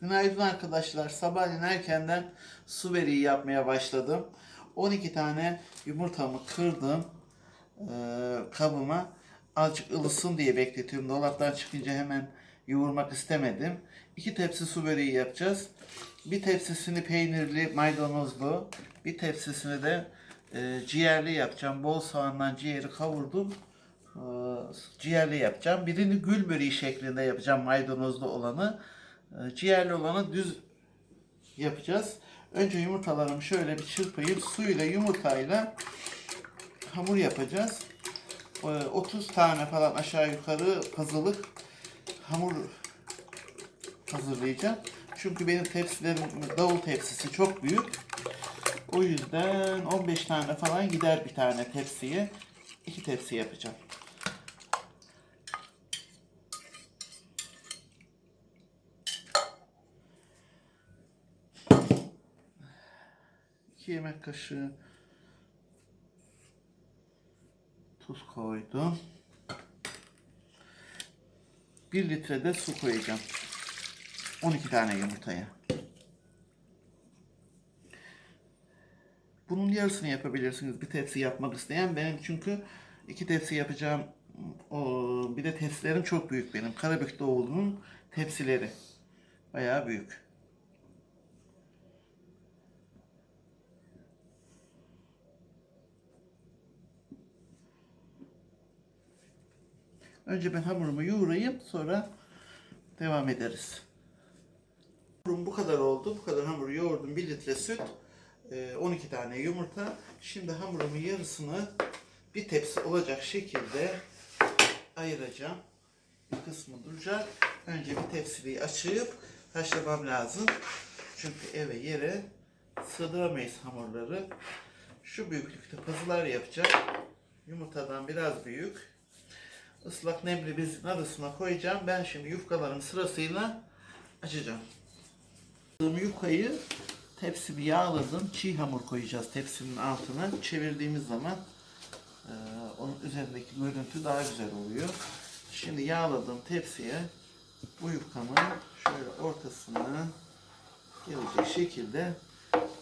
Günaydın arkadaşlar. Sabahleyin erkenden su böreği yapmaya başladım. 12 tane yumurtamı kırdım eee, kabıma. Azıcık ılısın diye bekletiyorum. Dolaptan çıkınca hemen yoğurmak istemedim. 2 tepsi su böreği yapacağız. Bir tepsisini peynirli, maydanozlu. Bir tepsisini de eee, ciğerli yapacağım. Bol soğandan ciğeri kavurdum. Ciğerli yapacağım. Birini gül böreği şeklinde yapacağım maydanozlu olanı. Eee, Ciğerli olanı düz yapacağız. Önce yumurtalarımı şöyle bir çırpayım. Suyla yumurtayla hamur yapacağız. Eee, 30 tane falan aşağı yukarı pazılık hamur hazırlayacağım. Çünkü benim tepsilerim davul tepsisi çok büyük. O yüzden 15 tane falan gider bir tane tepsiye. İki tepsi yapacağım. İki yemek kaşığı tuz koydum. Bir litre de su koyacağım. 12 tane yumurtaya. Bunun yarısını yapabilirsiniz bir tepsi yapmak isteyen. Benim çünkü iki tepsi yapacağım. O, bir de tepsilerim çok büyük benim. Karabük Doğulu'nun tepsileri. Bayağı büyük. Önce ben hamurumu yoğurayım sonra devam ederiz. Hamurum bu kadar oldu. Bu kadar hamuru yoğurdum. 1 litre süt, e, 12 tane yumurta. Şimdi hamurumun yarısını bir tepsi olacak şekilde ayıracağım. Bir kısmı duracak. Önce bir tepsiliği açıp haşlamam lazım. Çünkü eve yere sığdıramayız hamurları. Şu büyüklükte pazılar yapacağım. Yumurtadan biraz büyük. Islak nemli bezin arasına koyacağım. Ben şimdi yufkalarımı sırasıyla açacağım. Yufkayı tepsimi yağladım. Çiğ hamur koyacağız tepsinin altına. Çevirdiğimiz zaman e, onun üzerindeki görüntü daha güzel oluyor. Şimdi yağladığım tepsiye bu yufkamı şöyle ortasına gelecek şekilde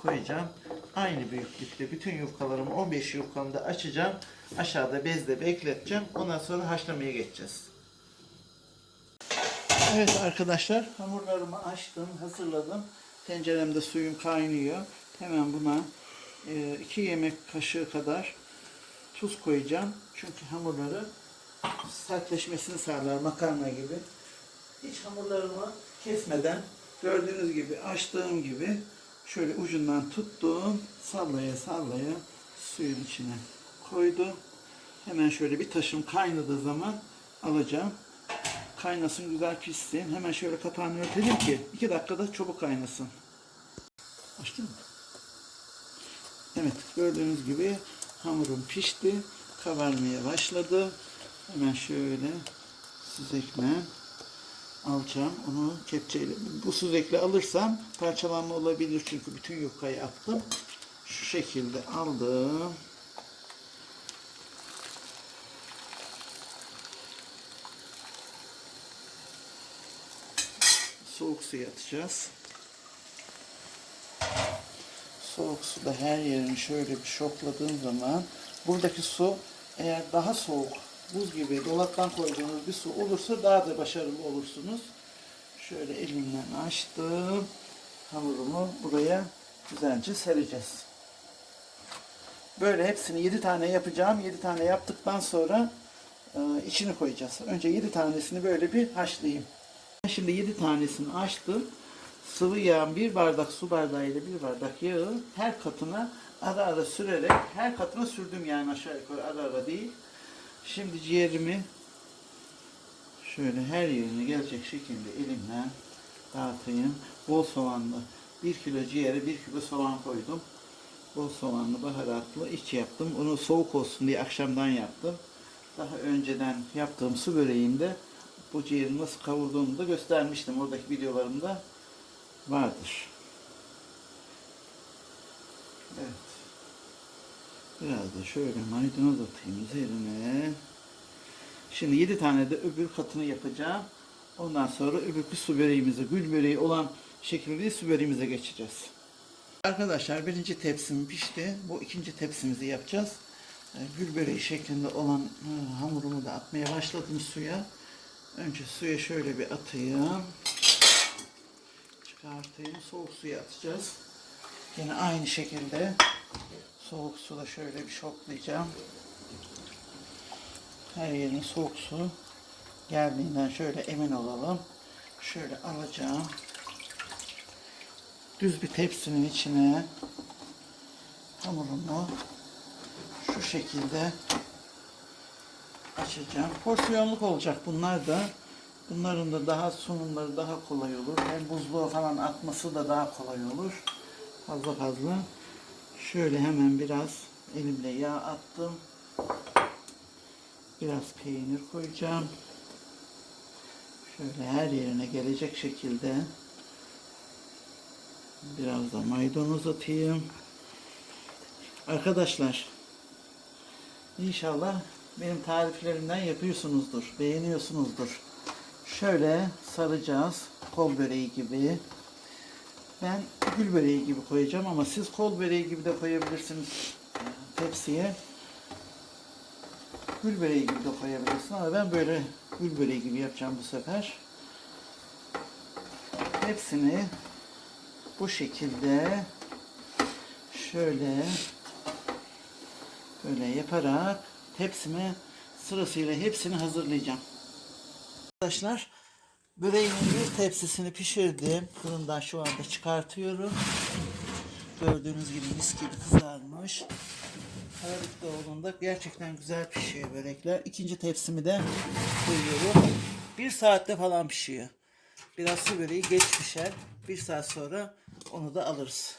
koyacağım. Aynı büyüklükte bütün yufkalarımı 15 yufkamı da açacağım. Aşağıda bezde bekleteceğim. Ondan sonra haşlamaya geçeceğiz. Evet arkadaşlar hamurlarımı açtım, hazırladım. Tenceremde suyum kaynıyor. Hemen buna 2 yemek kaşığı kadar tuz koyacağım. Çünkü hamurları sertleşmesini sağlar makarna gibi. Hiç hamurlarımı kesmeden gördüğünüz gibi açtığım gibi şöyle ucundan tuttum. Sallaya sallaya suyun içine koydum. Hemen şöyle bir taşım kaynadığı zaman alacağım. Kaynasın güzel pişsin. Hemen şöyle kapağını örtelim ki 2 dakikada çabuk kaynasın. Açtın mı? Evet gördüğünüz gibi hamurum pişti. Kabarmaya başladı. Hemen şöyle süzekle alacağım. Onu kepçeyle bu süzekle alırsam parçalanma olabilir çünkü bütün yufkayı attım. Şu şekilde aldım. Soğuk suya atacağız. Soğuk suda her yerini şöyle bir şokladığım zaman buradaki su eğer daha soğuk buz gibi dolaptan koyduğunuz bir su olursa daha da başarılı olursunuz. Şöyle elimle açtım. Hamurumu buraya güzelce sereceğiz. Böyle hepsini 7 tane yapacağım. 7 tane yaptıktan sonra e, içini koyacağız. Önce 7 tanesini böyle bir haşlayayım. Şimdi 7 tanesini açtım. Sıvı yağın bir bardak su bardağıyla bir bardak yağı her katına ara ara sürerek her katına sürdüm yani aşağı yukarı ara ara değil. Şimdi ciğerimi şöyle her yerine gelecek şekilde elimle dağıtayım. Bol soğanlı 1 kilo ciğere 1 kilo soğan koydum. Bol soğanlı baharatlı iç yaptım. Onu soğuk olsun diye akşamdan yaptım. Daha önceden yaptığım su böreğimde bu ciğeri nasıl kavurduğumu da göstermiştim. Oradaki videolarımda vardır. Evet. Biraz da şöyle maydanoz atayım üzerine. Şimdi 7 tane de öbür katını yapacağım. Ondan sonra öbürkü su böreğimizi, gül böreği olan şekilde su böreğimize geçeceğiz. Arkadaşlar birinci tepsim pişti. Bu ikinci tepsimizi yapacağız. Ee, Gül böreği şeklinde olan e, hamurumu da atmaya başladım suya. Önce suya şöyle bir atayım. Çıkartayım. Soğuk suya atacağız. Yine aynı şekilde soğuk suda şöyle bir şoklayacağım. Her yerine soğuk su geldiğinden şöyle emin olalım. Şöyle alacağım. Düz bir tepsinin içine hamurumu şu şekilde açacağım. Porsiyonluk olacak bunlar da. Bunların da daha sunumları daha kolay olur. Hem buzluğa falan atması da daha kolay olur. Fazla fazla. Şöyle hemen biraz elimle yağ attım. Biraz peynir koyacağım. Şöyle her yerine gelecek şekilde biraz da maydanoz atayım. Arkadaşlar inşallah benim tariflerimden yapıyorsunuzdur, beğeniyorsunuzdur. Şöyle saracağız kol böreği gibi. Ben gül böreği gibi koyacağım ama siz kol böreği gibi de koyabilirsiniz tepsiye. Gül böreği gibi de koyabilirsin ama ben böyle gül böreği gibi yapacağım bu sefer. Hepsini bu şekilde şöyle böyle yaparak tepsime sırasıyla hepsini hazırlayacağım. Arkadaşlar böreğimin bir tepsisini pişirdim. Fırından şu anda çıkartıyorum. Gördüğünüz gibi mis gibi kızarmış. Aralıkta olduğunda gerçekten güzel pişiyor börekler. İkinci tepsimi de koyuyorum. Bir saatte falan pişiyor. Biraz su böreği geç pişer. Bir saat sonra onu da alırız.